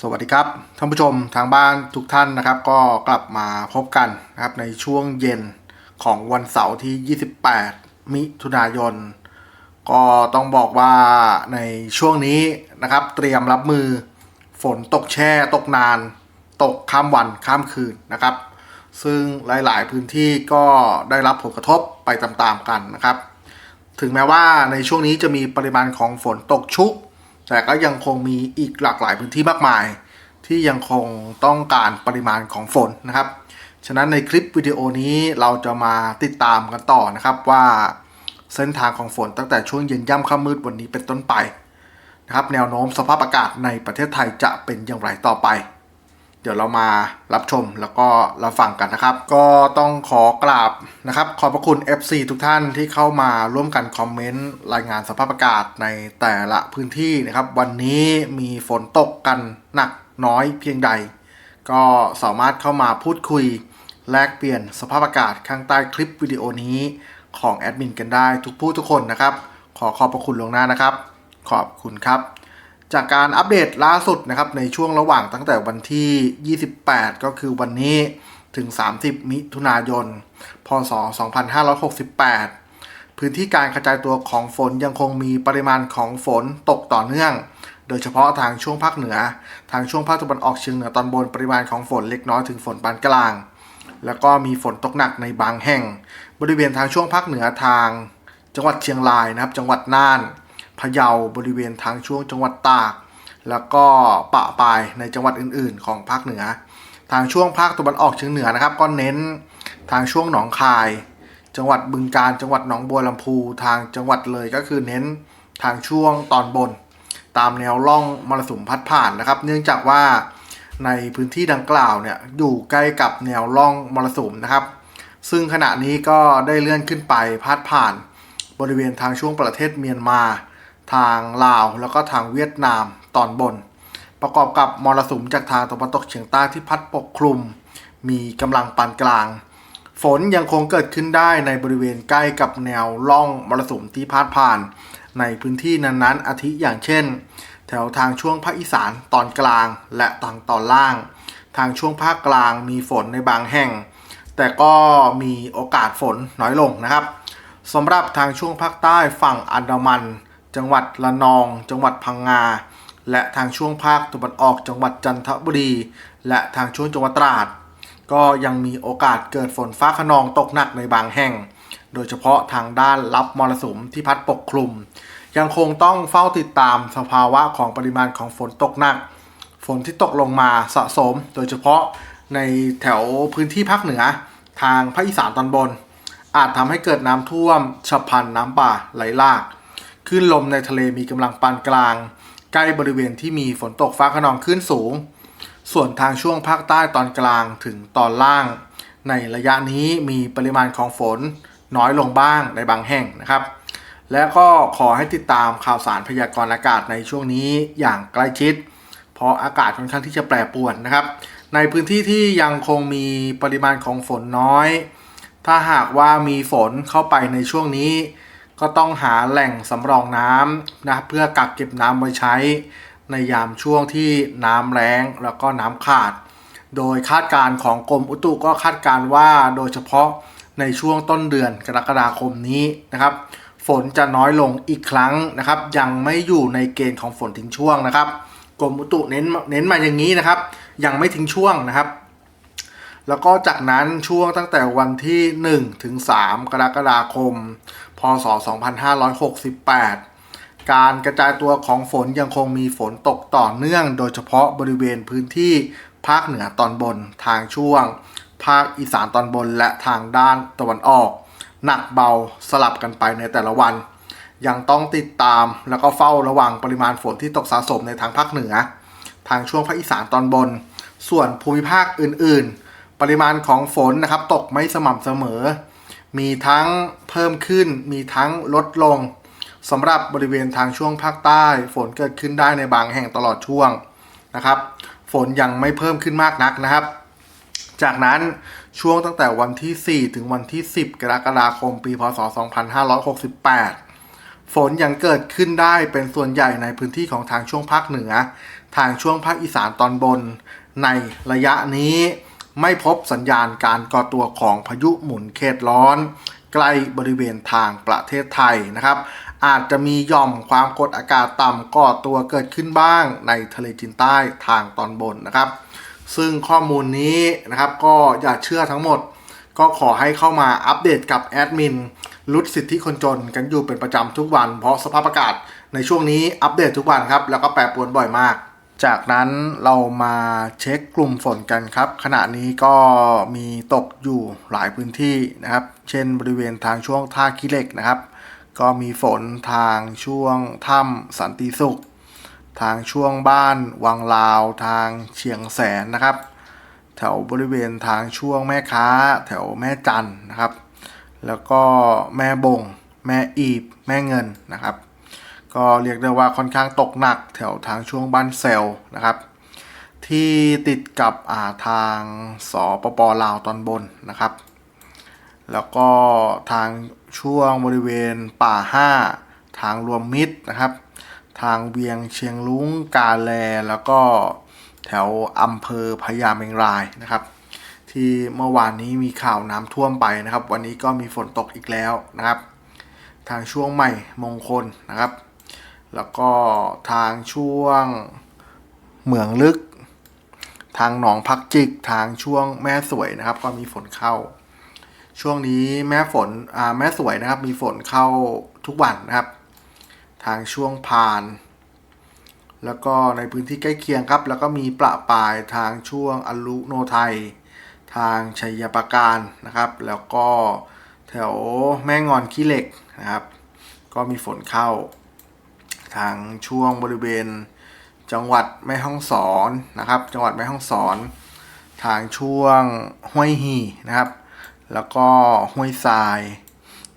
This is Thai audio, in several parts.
สวัสดีครับท่านผู้ชมทางบ้านทุกท่านนะครับ ก็กลับมาพบกันนะครับในช่วงเย็นของวันเสาร์ที่ 28 มิถุนายน ก็ต้องบอกว่าในช่วงนี้นะครับ เตรียมรับมือฝนตกแช่ตกนาน ตกข้ามวันข้ามคืนนะครับ ซึ่งหลาย ๆ พื้นที่ก็ได้รับผลกระทบไปตามๆกันนะครับ ถึงแม้ว่าในช่วงนี้จะมีปริมาณของฝนตกชุก แต่ก็ยังคงมีอีกหลากหลายพื้นที่มากมาย ที่ยังคงต้องการปริมาณของฝนนะครับ ฉะนั้นในคลิปวิดีโอนี้เราจะมาติดตามกันต่อนะครับว่าเส้นทางของฝนตั้งแต่ช่วงเย็นย่ำค่ำมืดวันนี้เป็นต้นไปนะครับแนวโน้มสภาพอากาศในประเทศไทยจะเป็นอย่างไรต่อไป ดี๋ยวเรามารับชมแล้วก็รับฟังกันนะครับ ก็ต้องขอกราบนะครับ ขอบพระคุณ FC ทุกท่านที่เข้ามาร่วมกันคอมเมนต์รายงานสภาพอากาศในแต่ละพื้นที่นะครับ วันนี้มีฝนตกกันหนักน้อยเพียงใด ก็สามารถเข้ามาพูดคุยแลกเปลี่ยนสภาพอากาศข้างใต้คลิปวิดีโอนี้ของแอดมินกันได้ทุกผู้ทุกคนนะครับ ขอขอบพระคุณลวงหน้านะครับ ขอบคุณครับ จากการอัปเดตล่าสุดนะครับในช่วงระหว่างตั้งแต่วันที่ 28 ก็คือวันนี้ถึง 30 มิถุนายน พศ 2568 พื้นที่การกระจายตัวของฝนยังคงมีปริมาณของฝนตกต่อเนื่อง โดยเฉพาะทางช่วงภาคเหนือ ทางช่วงภาคตะวันออกเฉียงเหนือตอนบนปริมาณของฝนเล็กน้อยถึงฝนปานกลาง แล้วก็มีฝนตกหนักในบางแห่ง บริเวณทางช่วงภาคเหนือทาง จังหวัดเชียงรายนะครับ จังหวัดน่าน พะเยาบริเวณทางช่วงจังหวัดตาก แล้วก็ปะปายในจังหวัดอื่น ๆ ของภาคเหนือ ทางช่วงภาคตะวันออกเฉียงเหนือนะครับ ก็เน้นทางช่วงหนองคาย จังหวัดบึงกาฬจังหวัดหนองบัวลำพูทางจังหวัดเลยก็คือเน้นทางช่วงตอนบน ตามแนวร่องมรสุมพัดผ่านนะครับ เนื่องจากว่าในพื้นที่ดังกล่าวเนี่ยอยู่ใกล้กับแนวร่องมรสุมนะครับ ซึ่งขณะนี้ก็ได้เลื่อนขึ้นไปพาดผ่านบริเวณทางช่วงประเทศเมียนมา ทางลาวแล้วก็ทางเวียดนามตอนบน ประกอบกับมรสุมจากทางตะวันตกเฉียงใต้ที่พัดปกคลุม มีกำลังปานกลาง ฝนยังคงเกิดขึ้นได้ในบริเวณใกล้กับแนวร่องมรสุมที่พาดผ่าน ในพื้นที่นั้นๆอาทิอย่างเช่น แถวทางช่วงภาคอีสานตอนกลางและทางตอนล่าง ทางช่วงภาคกลางมีฝนในบางแห่ง แต่ก็มีโอกาสฝนน้อยลงนะครับสำหรับทางช่วงภาคใต้ฝั่งอันดามัน จังหวัดละนอง จังหวัดพังงา และทางช่วงภาคตะวันออกจังหวัดจันทบุรี และทางช่วงจังหวัดตราด ก็ยังมีโอกาสเกิดฝนฟ้าขนองตกหนักในบางแห่ง โดยเฉพาะทางด้านรับมรสุมที่พัดปกคลุม ยังคงต้องเฝ้าติดตามสภาวะของปริมาณของฝนตกหนัก ฝนที่ตกลงมาสะสม โดยเฉพาะในแถวพื้นที่ภาคเหนือ ทางภาคอีสานตอนบนอาจทำให้เกิดน้ำท่วมฉับพลันน้ำป่าไหลหลาก คลื่นลมในทะเลมีกำลังปานกลาง ใกล้บริเวณที่มีฝนตกฟ้าขนองคลื่นสูง ส่วนทางช่วงภาคใต้ตอนกลางถึงตอนล่าง ในระยะนี้มีปริมาณของฝนน้อยลงบ้างในบางแห่งนะครับ และก็ขอให้ติดตามข่าวสารพยากรณ์อากาศในช่วงนี้อย่างใกล้ชิด เพราะอากาศค่อนข้างที่จะแปรปรวนนะครับ ในพื้นที่ที่ยังคงมีปริมาณของฝนน้อย ถ้าหากว่ามีฝนเข้าไปในช่วงนี้ ก็ต้องหาแหล่งสำรองน้ำนะเพื่อกักเก็บน้ำไว้ใช้ในยามช่วงที่น้ำแล้งแล้วก็น้ำขาด โดยคาดการณ์ของกรมอุตุก็คาดการณ์ว่าโดยเฉพาะในช่วงต้นเดือนกรกฎาคมนี้นะครับ ฝนจะน้อยลงอีกครั้งนะครับ ยังไม่อยู่ในเกณฑ์ของฝนทิ้งช่วงนะครับ กรมอุตุเน้นเน้นมาอย่างนี้นะครับ ยังไม่ทิ้งช่วงนะครับ แล้วก็จากนั้นช่วงตั้งแต่วันที่ 1 ถึง 3 กรกฎาคม พศ 2568 การกระจายตัวของฝนยังคงมีฝนตกต่อเนื่อง โดยเฉพาะบริเวณพื้นที่ภาคเหนือตอนบนทางช่วง ภาคอีสานตอนบนและทางด้านตะวันออก หนักเบาสลับกันไปในแต่ละวัน ยังต้องติดตามแล้วก็เฝ้าระวังปริมาณฝนที่ตกสะสมในทางภาคเหนือ ทางช่วงภาคอีสานตอนบน ส่วนภูมิภาคอื่น ๆ ปริมาณของฝนนะครับตกไม่สม่ำเสมอ มีทั้งเพิ่มขึ้น มีทั้งลดลงสำหรับบริเวณทางช่วงภาคใต้ ฝนเกิดขึ้นได้ในบางแห่งตลอดช่วงนะครับ ฝนยังไม่เพิ่มขึ้นมากนักนะครับ จากนั้นช่วงตั้งแต่วันที่ 4 ถึงวันที่ 10 กรกฎาคม ปี พศ 2568 ฝนยังเกิดขึ้นได้เป็นส่วนใหญ่ในพื้นที่ของทางช่วงภาคเหนือ ทางช่วงภาคอีสานตอนบน ในระยะนี้ ไม่พบสัญญาณการก่อตัวของพายุหมุนเขตร้อน ใกล้บริเวณทางประเทศไทยนะครับ อาจจะมีย่อมความกดอากาศต่ำก่อตัวเกิดขึ้นบ้างในทะเลจีนใต้ทางตอนบนนะครับ ซึ่งข้อมูลนี้นะครับก็อย่าเชื่อทั้งหมด ก็ขอให้เข้ามาอัปเดตกับแอดมินรุดสิทธิคนจนกันอยู่เป็นประจำทุกวัน เพราะสภาพอากาศในช่วงนี้อัปเดตทุกวันครับ แล้วก็แปรปรวนบ่อยมาก จากนั้นเรามาเช็คกลุ่มฝนกันครับ ขณะนี้ก็มีตกอยู่หลายพื้นที่นะครับ เช่นบริเวณทางช่วงท่าขี้เหล็กนะครับ ก็มีฝนทางช่วงถ้ำสันติสุข ทางช่วงบ้านวังลาวทางเชียงแสนนะครับ แถวบริเวณทางช่วงแม่ค้า แถวแม่จันนะครับ แล้วก็แม่บง แม่อีบ แม่เงินนะครับ ก็เรียกได้ว่าค่อนข้างตกหนักแถวทางช่วงบ้านเซลนะครับ ที่ติดกับอ่าทางสปปลาวตอนบนนะครับ แล้วก็ทางช่วงบริเวณป่าห้าทางรวมมิตรนะครับ ทางเวียงเชียงลุงกาแลแล้วก็แถวอำเภอพญาเมงรายนะครับ ที่เมื่อวานนี้มีข่าวน้ำท่วมไปนะครับ วันนี้ก็มีฝนตกอีกแล้วนะครับ ทางช่วงใหม่มงคลนะครับ แล้วก็ทางช่วงเหมืองลึก ทางหนองพักจิก ทางช่วงแม่สวยนะครับ ก็มีฝนเข้า ช่วงนี้แม่ฝนอ่าแม่สวยนะครับ มีฝนเข้าทุกวันนะครับ ทางช่วงพาน แล้วก็ในพื้นที่ใกล้เคียงครับ แล้วก็มีประปายทางช่วงอลุโนไทย ทางชัยประการนะครับ แล้วก็แถวแม่งอนขี้เหล็กนะครับ ก็มีฝนเข้า ทางช่วงบริเวณ จังหวัดแม่ฮ่องสอนนะครับ จังหวัดแม่ฮ่องสอน ทางช่วงห้วยหีนะครับ แล้วก็ห้วยทราย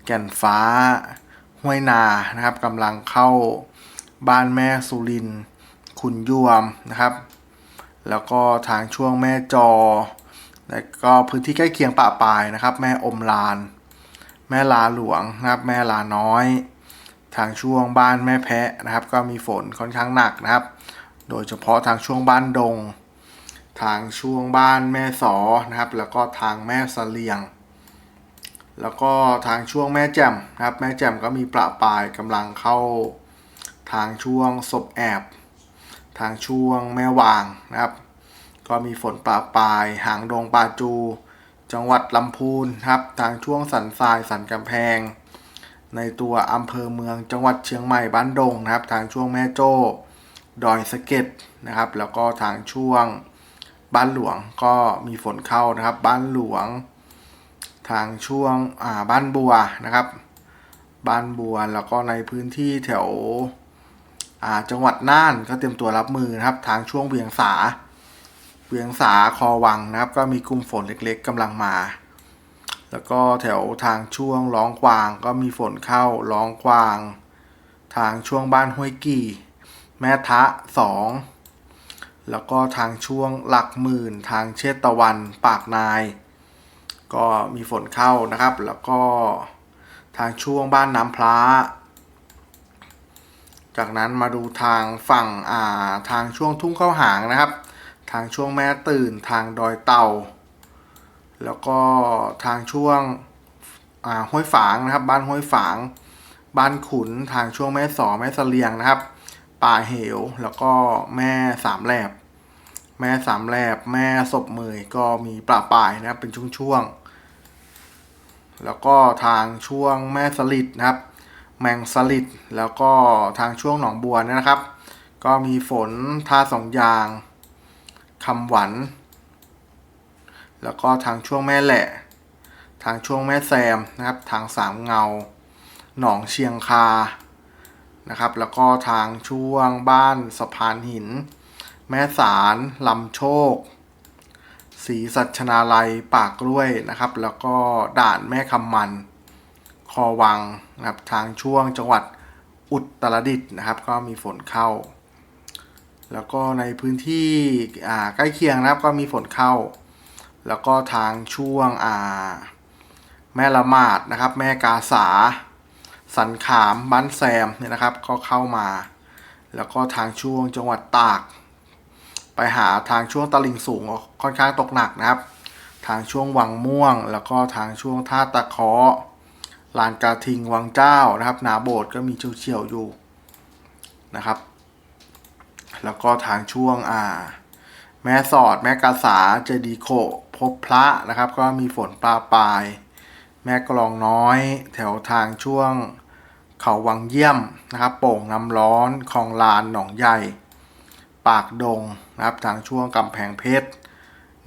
แก่นฟ้า ห้วยนานะครับกำลังเข้าบ้านแม่สุรินขุนยวมนะครับ แล้วก็ทางช่วงแม่จอ แล้วก็พื้นที่ใกล้เคียงป่าปายนะครับ แม่อมลาน แม่ลาหลวงนะครับ แม่ลาน้อย ทางช่วงบ้านแม่แพะนะครับ ก็มีฝนค่อนข้างหนักนะครับ โดยเฉพาะทางช่วงบ้านดง ทางช่วงบ้านแม่สอนะครับ แล้วก็ทางแม่สเลียง แล้วก็ทางช่วงแม่แจ่มนะครับ แม่แจ่มก็มีประปายกำลังเข้า ทางช่วงศพแอบ ทางช่วงแม่วางนะครับ ก็มีฝนประปราย หางดงปาจู จังหวัดลำพูนครับ ทางช่วงสันทรายสันกำแพง ในตัวอำเภอเมืองจังหวัดเชียงใหม่บ้านดงนะครับ ทางช่วงแม่โจ้ดอยสะเก็ดนะครับ แล้วก็ทางช่วงบ้านหลวงก็มีฝนเข้านะครับ บ้านหลวง ทางช่วงอ่าบ้านบัวนะครับ บ้านบัวแล้วก็ในพื้นที่แถวอ่าจังหวัดน่านก็เตรียมตัวรับมือนะครับ ทางช่วงเวียงสาเวียงสาคอวังนะครับ ก็มีกลุ่มฝนเล็กๆกำลังมา แล้วก็แถวทางช่วงร้องกวางก็มีฝนเข้าร้องกวาง ทางช่วงบ้านห้วยกี่ แม่ทะสองแล้วก็ทางช่วงหลักหมื่น ทางเชตตะวันปากนาย ก็มีฝนเข้านะครับ แล้วก็ทางช่วงบ้านน้ำพระจากนั้นมาดูทางฝั่งอ่าทางช่วงทุ่งเข้าหางนะครับ ทางช่วงแม่ตื่นทางดอยเต่า แล้วก็ทางช่วงห้วยฝางนะครับ บ้านห้วยฝาง บ้านขุนทางช่วงแม่สอแม่เสลียงนะครับ ป่าเหวแล้วก็แม่สามแลบ แม่สามแลบ แม่ศพเมยก็มีปลาปลายนะครับ เป็นช่วงๆแล้วก็ทางช่วงแม่สลิดนะครับ แมงสลิดแล้วก็ทางช่วงหนองบัวเนยนะครับ ก็มีฝนท่าสองยางคำหวัน แล้วก็ทางช่วงแม่แหละทางช่วงแม่แซมนะครับ ทางสามเงา หนองเชียงคา นะครับ แล้วก็ทางช่วงบ้านสะพานหิน แม่สารลำโชคศรีสัชนาลัยปากกล้วยนะครับ แล้วก็ด่านแม่คำมัน คอวังนะครับ ทางช่วงจังหวัดอุตรดิตถ์นะครับ ก็มีฝนเข้า แล้วก็ในพื้นที่ใกล้เคียงนะครับ ก็มีฝนเข้า แล้วก็ทางช่วงอ่าแม่ละมาดนะครับ แม่กาสา สันขามบ้านแซมเนี่ยนะครับ ก็เข้ามา แล้วก็ทางช่วงจังหวัดตาก ไปหาทางช่วงตลิ่งสูงค่อนข้างตกหนักนะครับ ทางช่วงวังม่วง แล้วก็ทางช่วงท่าตะเคาะลานกระทิงวังเจ้านะครับ นาโบสถ์ก็มีเฉียวๆอยู่นะครับ แล้วก็ทางช่วงอ่า แม่สอดแม่กาสาเจดีโค พบพระนะครับ ก็มีฝนปลาปลาย แม่กลองน้อย แถวทางช่วงเขาวังเยี่ยมนะครับ โป่งน้ำร้อนคลองลานหนองใหญ่ ปากดงนะครับทางช่วงกำแพงเพชร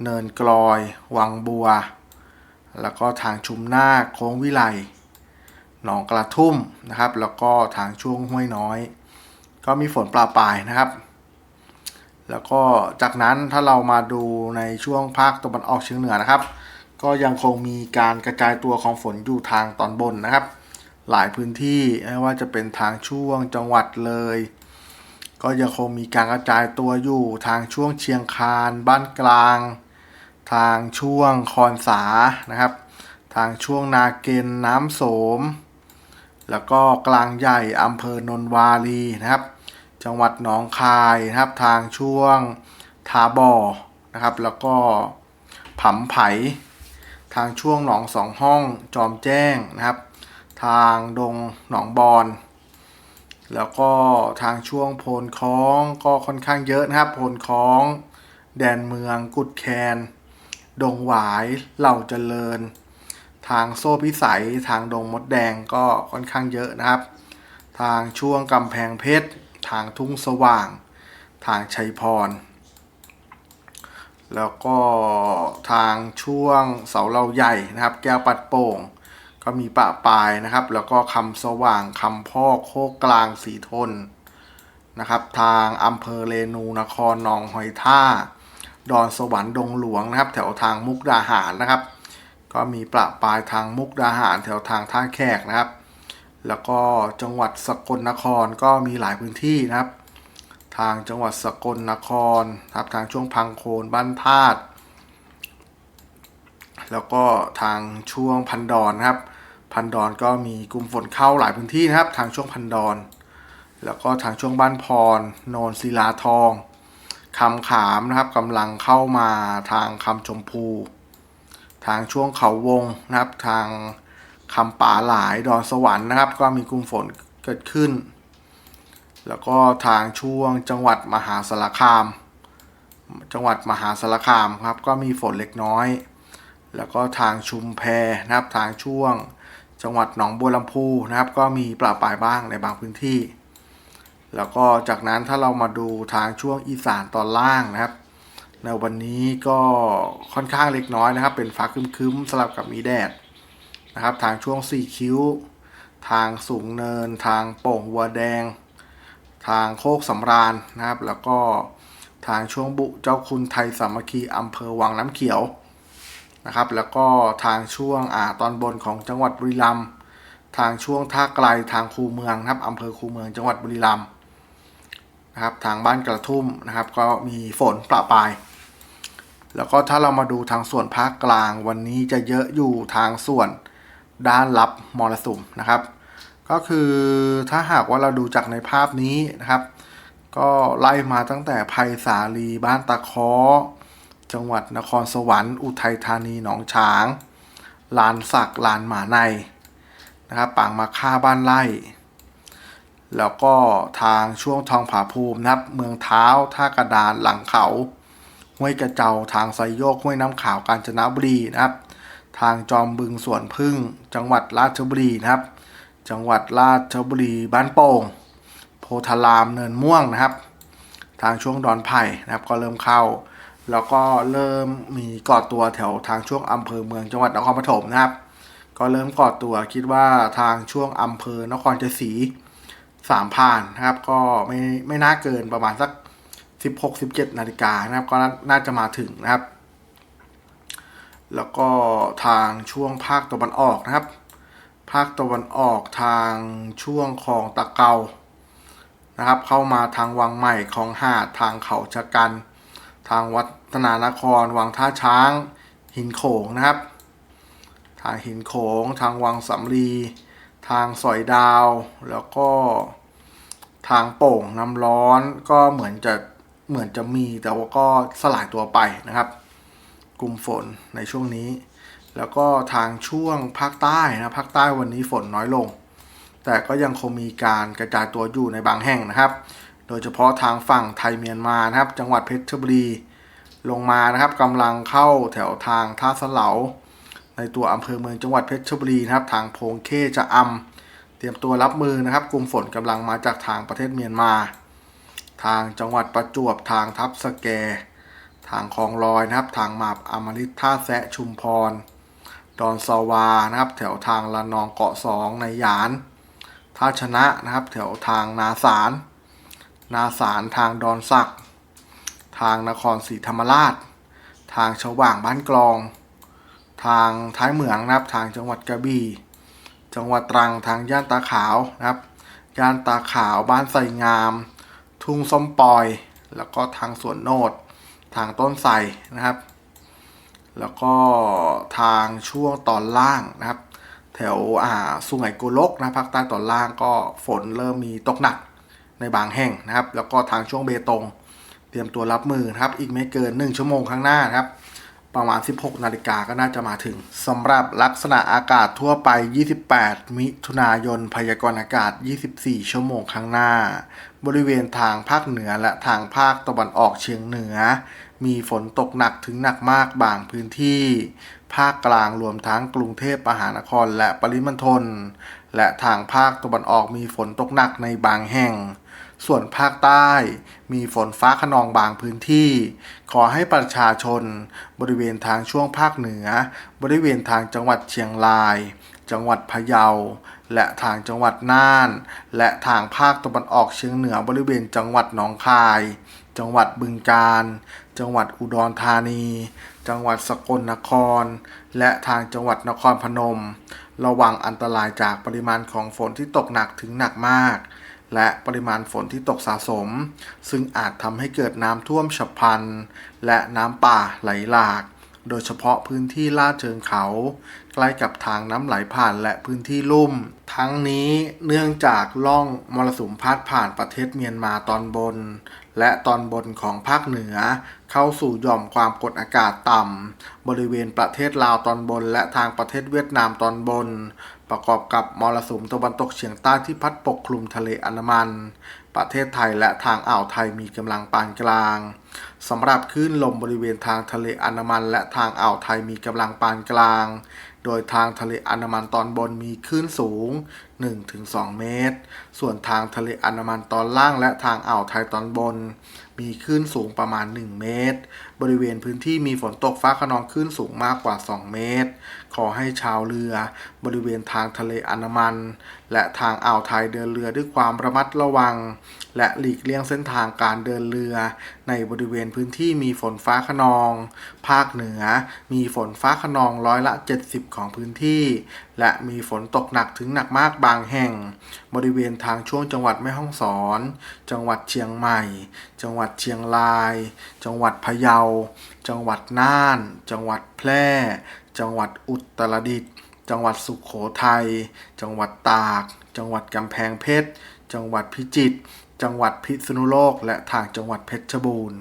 เนินกลอย วังบัว แล้วก็ทางชุมนาคโค้งวิไลหนองกระทุ่มนะครับ แล้วก็ทางช่วงห้วยน้อย ก็มีฝนปลาปลายนะครับ แล้วก็จากนั้นถ้าเรามาดูในช่วงภาคตะวันออกเฉียงเหนือนะครับ ก็ยังคงมีการกระจายตัวของฝนอยู่ทางตอนบนนะครับ หลายพื้นที่ไม่ว่าจะเป็นทางช่วงจังหวัดเลย ก็ยังคงมีการกระจายตัวอยู่ทางช่วงเชียงคาน บ้านกลาง ทางช่วงคอนสานะครับ ทางช่วงนาเกณฑ์น้ำโสม แล้วก็กลางใหญ่อำเภอนนวารีนะครับ จังหวัดหนองคายนะครับทางช่วงทาบอนะครับ แล้วก็ผำไผ่ทางช่วงหนองสองห้องจอมแจ้งนะครับ ทางดงหนองบอนแล้วก็ทางช่วงโพนคล้องก็ค่อนข้างเยอะนะครับ โพนคล้อง แดนเมืองกุดแคน ดงหวายเหล่าเจริญ ทางโซ่พิสัยทางดงมดแดงก็ค่อนข้างเยอะนะครับ ทางช่วงกำแพงเพชร ทางทุ่งสว่าง ทางชัยพร แล้วก็ทางช่วงเสาเหล่าใหญ่นะครับ แก้วปัดโป่ง ก็มีปะปลายนะครับ แล้วก็คำสว่างคำพ่อโคกกลางสีทนนะครับ ทางอำเภอเรนูนครหนองหอยท่า ดอนสวรรค์ดงหลวงนะครับ แถวทางมุกดาหารนะครับ ก็มีประปายทางมุกดาหารแถวทางท่าแขกนะครับ แล้วก็จังหวัดสกลนครก็มีหลายพื้นที่นะครับ ทางจังหวัดสกลนครครับทางช่วงพังโคนบ้านธาตุแล้วก็ทางช่วงพันดอนครับ พันดอนก็มีกลุ่มฝนเข้าหลายพื้นที่นะครับ ทางช่วงพันดอน แล้วก็ทางช่วงบ้านพรโนนศิลาทองคำขามนะครับกำลังเข้ามาทางคำชมพู ทางช่วงเขาวงนะครับทาง คำป่าหลายดอนสวรรค์นะครับ ก็มีกลุ่มฝนเกิดขึ้น แล้วก็ทางช่วงจังหวัดมหาสารคาม จังหวัดมหาสารคามครับก็มีฝนเล็กน้อย แล้วก็ทางชุมแพนะครับทางช่วงจังหวัดหนองบัวลำพูนะครับ ก็มีปลาปลายบ้างในบางพื้นที่ แล้วก็จากนั้นถ้าเรามาดูทางช่วงอีสานตอนล่างนะครับในวันนี้ก็ค่อนข้างเล็กน้อยนะครับ เป็นฟ้าครึ้มๆสลับกับมีแดด นะครับทางช่วงสี่คิ้ว ทางสูงเนิน ทางโป่งวัวแดง ทางโคกสำราญนะครับ แล้วก็ทางช่วงบุเจ้าคุณไทยสามัคคีอำเภอวังน้ำเขียวนะครับ แล้วก็ทางช่วงอ่าตอนบนของจังหวัดบุรีรัมย์ทางช่วงท่าไกลทางคูเมืองนะครับอำเภอคูเมืองจังหวัดบุรีรัมย์นะครับทางบ้านกระทุ่มนะครับ ก็มีฝนประปราย แล้วก็ถ้าเรามาดูทางส่วนภาคกลางวันนี้จะเยอะอยู่ทางส่วน ด้านรับมรสุมนะครับ ก็คือถ้าหากว่าเราดูจากในภาพนี้นะครับ ก็ไล่มาตั้งแต่ไผ่สาลีบ้านตะเคาะจังหวัดนครสวรรค์อุทัยธานีหนองฉาง ลานสักลานหมาในนะครับปางมาค่าบ้านไร่แล้วก็ทางช่วงทองผาภูมินะครับ เมืองเท้าท่ากระดานหลังเขา ห้วยกระเจ้าทางไซโยกห้วยน้ำขาวกาญจนบุรีนะครับ ทางจอมบึงสวนพึ่ง จังหวัดราชบุรีนะครับ จังหวัดราชบุรีบ้านโป่ง โพธารามเนินม่วงนะครับ ทางช่วงดอนไผ่นะครับก็เริ่มเข้า แล้วก็เริ่มมีก่อตัวแถวทางช่วงอำเภอเมืองจังหวัดนครปฐมนะครับ ก็เริ่มก่อตัวคิดว่าทางช่วงอำเภอนครชัยศรีสามผ่านนะครับ ก็ไม่ไม่น่าเกินประมาณสัก 16-17 นาฬิกานะครับ ก็น่าจะมาถึงนะครับ แล้วก็ทางช่วงภาคตะวันออกนะครับ ภาคตะวันออกทางช่วงคลองตะเกานะครับ เข้ามาทางวังใหม่คลองหาดทางเขาชะกัน ทางวัฒนานคร วังท่าช้าง หินโขงนะครับ ทางหินโขง ทางวังสำลี ทางสอยดาว แล้วก็ทางโป่งน้ำร้อนก็เหมือนจะเหมือนจะมีแต่ว่าก็สลายตัวไปนะครับ กลุ่มฝนในช่วงนี้ แล้วก็ทางช่วงภาคใต้นะภาคใต้วันนี้ฝนน้อยลง แต่ก็ยังคงมีการกระจายตัวอยู่ในบางแห่งนะครับ โดยเฉพาะทางฝั่งไทยเมียนมานะครับ จังหวัดเพชรบุรีลงมานะครับกำลังเข้าแถวทางท่าสเหลา ในตัวอำเภอเมืองจังหวัดเพชรบุรีนะครับ ทางโพงเขจะอำเตรียมตัวรับมือนะครับกลุ่มฝนกำลังมาจากทางประเทศเมียนมา ทางจังหวัดประจวบทางทับสแก ทางคลองลอยนะครับ ทางมาบอมฤตท่าแซะชุมพร ดอนซาวานะครับ แถวทางละนองเกาะสองในยานท่าชนะนะครับ แถวทางนาสาร นาสารทางดอนสัก ทางนครศรีธรรมราช ทางชว่างบ้านกลอง ทางท้ายเหมืองนะครับ ทางจังหวัดกระบี่ จังหวัดตรังทางย่านตาขาวนะครับ ย่านตาขาวบ้านไสงาม ทุ่งส้มปอย แล้วก็ทางสวนโนด ทางต้นไทรนะครับ แล้วก็ทางช่วงตอนล่างนะครับ แถวอ่าสุไหงโกลกนะภาคใต้ตอนล่างก็ฝนเริ่มมีตกหนักในบางแห่งนะครับ แล้วก็ทางช่วงเบตง เตรียมตัวรับมือนะครับ อีกไม่เกิน 1 ชั่วโมงข้างหน้านะครับ ประมาณ 16 นาฬิกาก็น่าจะมาถึงสำหรับลักษณะอากาศทั่วไป 28 มิถุนายน พยากรณ์อากาศ 24 ชั่วโมงข้างหน้า บริเวณทางภาคเหนือและทางภาคตะวันออกเฉียงเหนือ มีฝนตกหนักถึงหนักมากบางพื้นที่ ภาคกลางรวมทั้งกรุงเทพมหานครและปริมณฑลและทางภาคตะวันออกมีฝนตกหนักในบางแห่ง ส่วนภาคใต้มีฝนฟ้าขนองบางพื้นที่ ขอให้ประชาชน บริเวณทางช่วงภาคเหนือ บริเวณทางจังหวัดเชียงราย จังหวัดพะเยา และทางจังหวัดน่าน และทางภาคตะวันออกเฉียงเหนือบริเวณจังหวัดหนองคาย จังหวัดบึงกาฬ จังหวัดอุดรธานี จังหวัดสกลนคร และทางจังหวัดนครพนม ระวังอันตรายจากปริมาณของฝนที่ตกหนักถึงหนักมาก และปริมาณฝนที่ตกสะสม ซึ่งอาจทำให้เกิดน้ำท่วมฉับพลัน และน้ำป่าไหลหลาก โดยเฉพาะพื้นที่ลาดเชิงเขา ใกล้กับทางน้ำไหลผ่านและพื้นที่ลุ่ม ทั้งนี้เนื่องจากล่องมรสุมพาดผ่านประเทศเมียนมาตอนบน และตอนบนของภาคเหนือ เข้าสู่หย่อมความกดอากาศต่ำบริเวณประเทศลาวตอนบน และทางประเทศเวียดนามตอนบน ประกอบกับมรสุมตะวันตกเฉียงใต้ที่พัดปกคลุมทะเลอันดามัน ประเทศไทยและทางอ่าวไทยมีกำลังปานกลางสำหรับคลื่นลมบริเวณทางทะเลอันดามัน และทางอ่าวไทยมีกำลังปานกลาง โดยทางทะเลอันดามันตอนบนมีคลื่นสูง 1-2 เมตร ส่วนทางทะเลอันดามันตอนล่างและทางอ่าวไทยตอนบน มีคลื่นสูงประมาณ 1 เมตร บริเวณพื้นที่มีฝนตกฟ้าขนองคลื่นสูงมากกว่า 2 เมตร ขอให้ชาวเรือบริเวณทางทะเลอันมัน และทางอ่าวไทยเดินเรือด้วยความระมัดระวัง และหลีกเลี่ยงเส้นทางการเดินเรือ ในบริเวณพื้นที่มีฝนฟ้าขนอง ภาคเหนือมีฝนฟ้าขนองร้อยละ 70 ของพื้นที่ และมีฝนตกหนักถึงหนักมากบางแห่ง บริเวณทางช่วงจังหวัดแม่ฮ่องสอน จังหวัดเชียงใหม่ จังหวัดเชียงราย จังหวัดพะเยา จังหวัดน่าน จังหวัดแพร่ จังหวัดอุตรดิตถ์จังหวัดสุขโขทัย จังหวัดตาก จังหวัดกำแพงเพชร จังหวัดพิจิตร จังหวัดพิษณุโลก และทางจังหวัดเพชรบูรณ์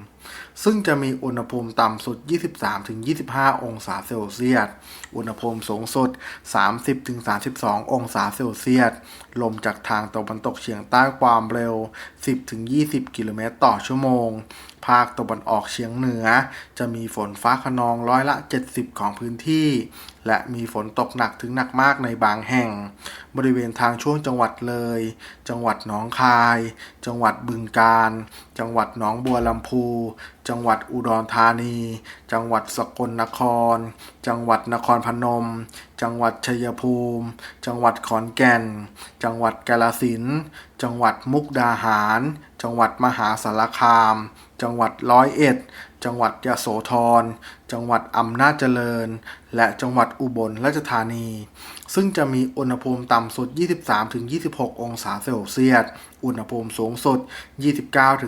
ซึ่งจะมีอุณหภูมิต่ำสุด 23-25 องศาเซลเซียส อุณหภูมิสูงสุด 30-32 องศาเซลเซียส ลมจากทางตะวันตกเฉียงใต้ความเร็ว 10-20 กิโลเมตรต่อชั่วโมง ภาคตะวันออกเฉียงเหนือ จะมีฝนฟ้าขนองร้อยละ 70 ของพื้นที่ และมีฝนตกหนักถึงหนักมากในบางแห่ง บริเวณทางช่วงจังหวัดเลย จังหวัดหนองคาย จังหวัดบึงกาฬจังหวัดหนองบัวลำพู จังหวัดอุดรธานี จังหวัดสกลนคร จังหวัดนครพนม จังหวัดชัยภูมิ จังหวัดขอนแก่น จังหวัดกาฬสินธุ์จังหวัดมุกดาหาร จังหวัดมหาสารคาม จังหวัดร้อยเอ็ด จังหวัดยะโสธร จังหวัดอำนาจเจริญ และจังหวัดอุบลราชธานี ซึ่งจะมีอุณหภูมิต่ำสุด 23-26 องศาเซลเซียส อุณหภูมิสูงสุด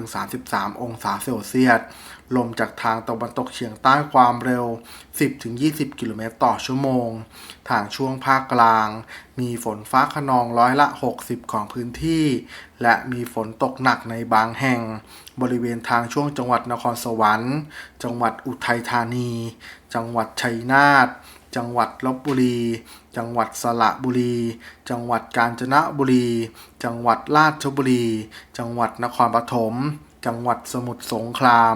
29-33 องศาเซลเซียส ลมจากทางตะวันตกเฉียงใต้ความเร็ว 10-20 กิโลเมตรต่อชั่วโมง ทางช่วงภาคกลาง มีฝนฟ้าขนองร้อยละ 60 ของพื้นที่ และมีฝนตกหนักในบางแห่ง บริเวณทางช่วงจังหวัดนครสวรรค์ จังหวัดอุทัยธานี จังหวัดชัยนาทจังหวัดลบบุรี จังหวัดสระบุรี จังหวัดกาญจนบุรี จังหวัดราชบุรี จังหวัดนครปฐม จังหวัดสมุทรสงคราม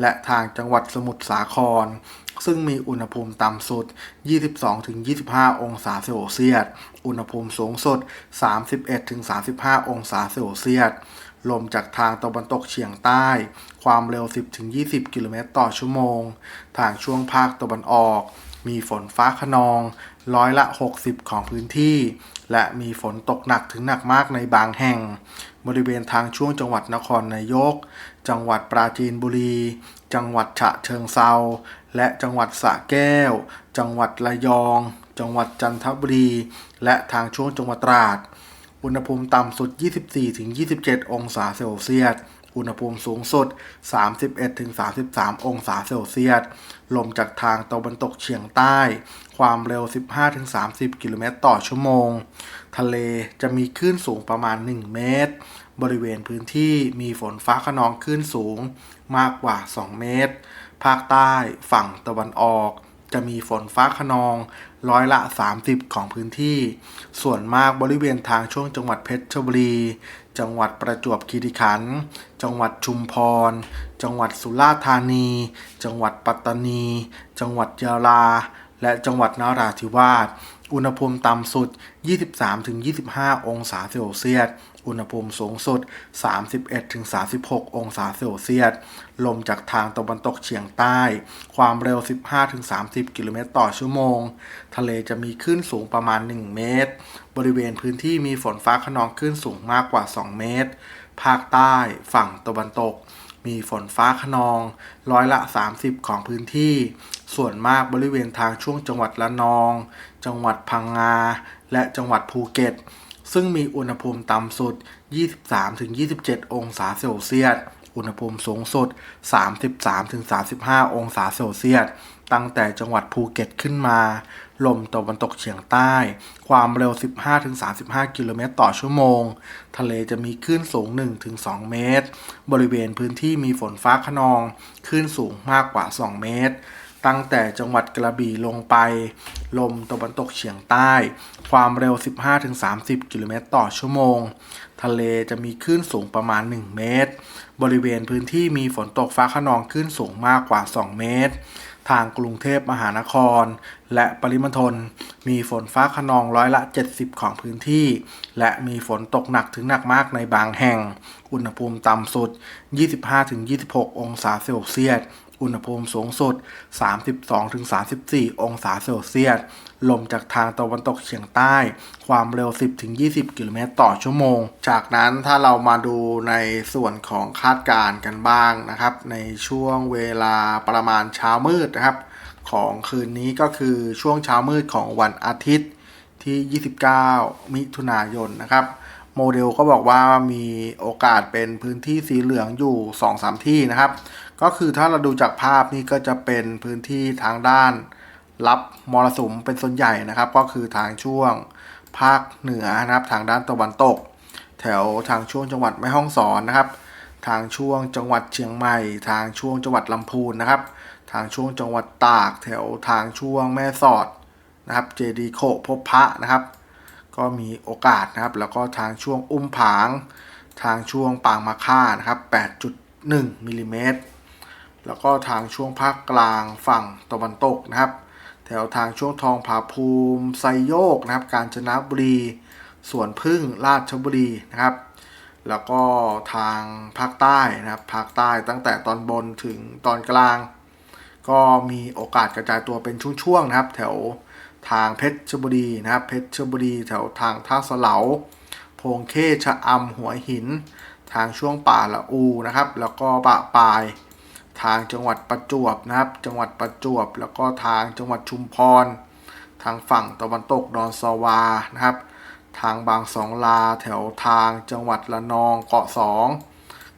และทางจังหวัดสมุทรสาคร ซึ่งมีอุณหภูมิต่ำสุด 22-25 องศาเซลเซียส อุณหภูมิสูงสุด 31-35 องศาเซลเซียส ลมจากทางตะวันตกเฉียงใต้ ความเร็ว 10-20 กิโลเมตรต่อชั่วโมง ทางช่วงภาคตะวันออก มีฝนฟ้าขนอง ร้อยละ 60 ของพื้นที่และมีฝนตกหนักถึงหนักมากในบางแห่ง บริเวณทางช่วงจังหวัดนครนายก จังหวัดปราจีนบุรี จังหวัดฉะเชิงเซาและจังหวัดสระแก้ว จังหวัดระยอง จังหวัดจันทบุรี และทางช่วงจังหวัดตราด อุณหภูมิต่ำสุด 24-27 องศาเซลเซียสอุณหภูมิสูงสุด 31-33 องศาเซลเซียส ลมจากทางตะวันตกเฉียงใต้ ความเร็ว 15-30 กิโลเมตรต่อชั่วโมง ทะเลจะมีคลื่นสูงประมาณ 1 เมตร บริเวณพื้นที่มีฝนฟ้าขนองคลื่นสูงมากกว่า 2 เมตร ภาคใต้ฝั่งตะวันออก จะมีฝนฟ้าขนองร้อยละ 30 ของพื้นที่ ส่วนมากบริเวณทางช่วงจังหวัดเพชรบุรี จังหวัดประจวบคีรีขันธ์จังหวัดชุมพร จังหวัดสุราษฎร์ธานี จังหวัดปัตตานี จังหวัดยะลา และจังหวัดนราธิวาสอุณหภูมิต่ำสุด 23-25 องศาเซลเซียส อุณหภูมิสูงสุด 31-36 องศาเซลเซียส ลมจากทางตะวันตกเฉียงใต้ ความเร็ว 15-30 กิโลเมตรต่อชั่วโมง ทะเลจะมีคลื่นสูงประมาณ 1 เมตร บริเวณพื้นที่มีฝนฟ้าขนองคลื่นสูงมากกว่า 2 เมตร ภาคใต้ฝั่งตะวันตก มีฝนฟ้าขนอง ร้อยละ 30 ของพื้นที่ ส่วนมากบริเวณทางช่วงจังหวัดละนอง จังหวัดพังงา และจังหวัดภูเก็ต ซึ่งมีอุณหภูมิต่ำสุด 23-27 องศาเซลเซียส อุณหภูมิสูงสุด 33-35 องศาเซลเซียส ตั้งแต่จังหวัดภูเก็ตขึ้นมา ลมตะวันตกเฉียงใต้ ความเร็ว 15-35 กิโลเมตรต่อชั่วโมง ทะเลจะมีคลื่นสูง 1-2 เมตร บริเวณพื้นที่มีฝนฟ้าขนอง คลื่นสูงมากกว่า 2 เมตร ตั้งแต่จังหวัดกระบี่ลงไป ลมตะวันตกเฉียงใต้ ความเร็ว 15-30 กิโลเมตรต่อชั่วโมง ทะเลจะมีคลื่นสูงประมาณ 1 เมตร บริเวณพื้นที่มีฝนตกฟ้าขนองคลื่นสูงมากกว่า 2 เมตร ทางกรุงเทพมหานคร และปริมณฑลมีฝนฟ้าขนองร้อยละ 70 ของพื้นที่ และมีฝนตกหนักถึงหนักมากในบางแห่ง อุณหภูมิต่ำสุด 25-26 องศาเซลเซียส อุณหภูมิสูงสุด 32-34 องศาเซลเซียส ลมจากทางตะวันตกเฉียงใต้ ความเร็ว 10-20 กิโลเมตรต่อชั่วโมง จากนั้นถ้าเรามาดูในส่วนของคาดการณ์กันบ้างนะครับ ในช่วงเวลาประมาณเช้ามืดนะครับ ของคืนนี้ก็คือช่วงเช้ามืดของวันอาทิตย์ที่ 29 มิถุนายนนะครับโมเดลก็บอกว่ามีโอกาสเป็นพื้นที่สีเหลืองอยู่ 2-3 ที่นะครับ ก็คือถ้าเราดูจากภาพนี่ก็จะเป็นพื้นที่ทางด้าน รับมรสุมเป็นส่วนใหญ่นะครับ ก็คือทางช่วงภาคเหนือนะครับ ทางด้านตะวันตก แถวทางช่วงจังหวัดแม่ฮ่องสอนนะครับ ทางช่วงจังหวัดเชียงใหม่ ทางช่วงจังหวัดลำพูนนะครับ ทางช่วงจังหวัดตาก แถวทางช่วงแม่สอดนะครับ เจดีโคพบพระนะครับ ก็มีโอกาสนะครับ แล้วก็ทางช่วงอุ้มผาง ทางช่วงปางมะค่านะครับ 8.1มิลลิเมตร แล้วก็ทางช่วงภาคกลางฝั่งตะวันตกนะครับ แถวทางช่วงทองผาภูมิไซโยกนะครับ กาญจนบุรีสวนพึ่งราชบุรีนะครับ แล้วก็ทางภาคใต้นะครับภาคใต้ตั้งแต่ตอนบนถึงตอนกลาง ก็มีโอกาสกระจายตัวเป็นช่วงๆนะครับ แถวทางเพชรบุรีนะครับ เพชรบุรีแถวทางท่าสะเหลาโพงเข้ชะอำหัวหิน ทางช่วงป่าละอูนะครับ แล้วก็ปะปาย ทางจังหวัดประจวบนะครับ จังหวัดประจวบ แล้วก็ทางจังหวัดชุมพร ทางฝั่งตะวันตกดอนซาวานะครับ ทางบางสองลาแถวทางจังหวัดละนองเกาะสอง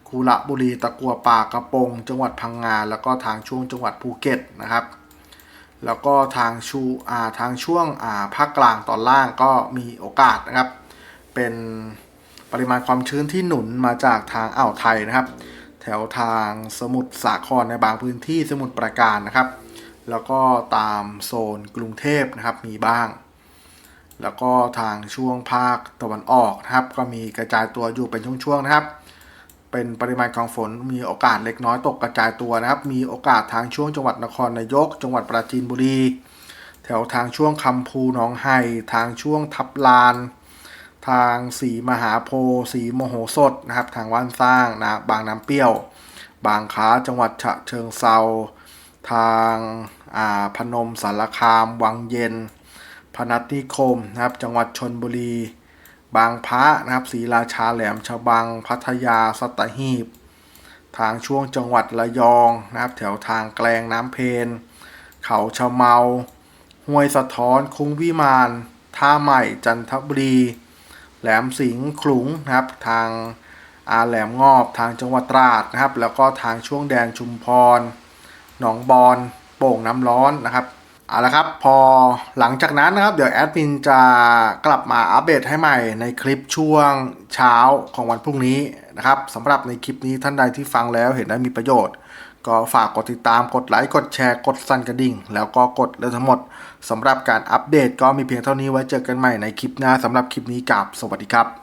คุระบุรีตะกัวป่ากระโปง จังหวัดพังงาแล้วก็ทางช่วงจังหวัดภูเก็ตนะครับ แล้วก็ทางชูอ่าทางช่วงอ่าภาคกลางตอนล่างก็มีโอกาสนะครับ เป็นปริมาณความชื้นที่หนุนมาจากทางอ่าวไทยนะครับ แถวทางสมุทรสาครในบางพื้นที่สมุทรปราการนะครับ แล้วก็ตามโซนกรุงเทพนะครับมีบ้าง แล้วก็ทางช่วงภาคตะวันออกนะครับ ก็มีกระจายตัวอยู่เป็นช่วงๆนะครับ เป็นปริมาณของฝนมีโอกาสเล็กน้อยตกกระจายตัวนะครับ มีโอกาสทางช่วงจังหวัดนครนายก จังหวัดปราจีนบุรี แถวทางช่วงคำพูหนองไห่ทางช่วงทับลาน ทางสีมหาโพธิ์สีโมโหสถนะครับ ทางว่านสร้างนะบางน้ำเปรี้ยว บางค้าจังหวัดฉะเชิงเซาทางาพนมสารคาม วังเย็น พนัสนิคมนะครับ จังหวัดชนบุรี บางพระนะครับศรีราชาแหลมฉบัง พัทยาสัตหีบ ทางช่วงจังหวัดระยองนะครับ แถวทางแกลงน้ำเพนเขาชะเมา ห้วยสะท้อน คุ้งวิมาน ท่าใหม่จันทบุรี แหลมสิงห์ขลุงนะครับทางอาแหลมงอบทางจังหวัดตราดนะครับ แล้วก็ทางช่วงแดนชุมพร หนองบอนโป่งน้ำร้อนนะครับเอาละครับพอหลังจากนั้นนะครับ เดี๋ยวแอดมินจะกลับมาอัปเดตให้ใหม่ในคลิปช่วงเช้าของวันพรุ่งนี้นะครับสำหรับในคลิปนี้ท่านใดที่ฟังแล้วเห็นได้มีประโยชน์ ก็ฝากกดติดตามกดไลค์กดแชร์กดสั่นกระดิ่ง แล้วก็กดเลยทั้งหมดสำหรับการอัปเดตก็มีเพียงเท่านี้ไว้เจอกันใหม่ในคลิปหน้าสำหรับคลิปนี้กับสวัสดีครับ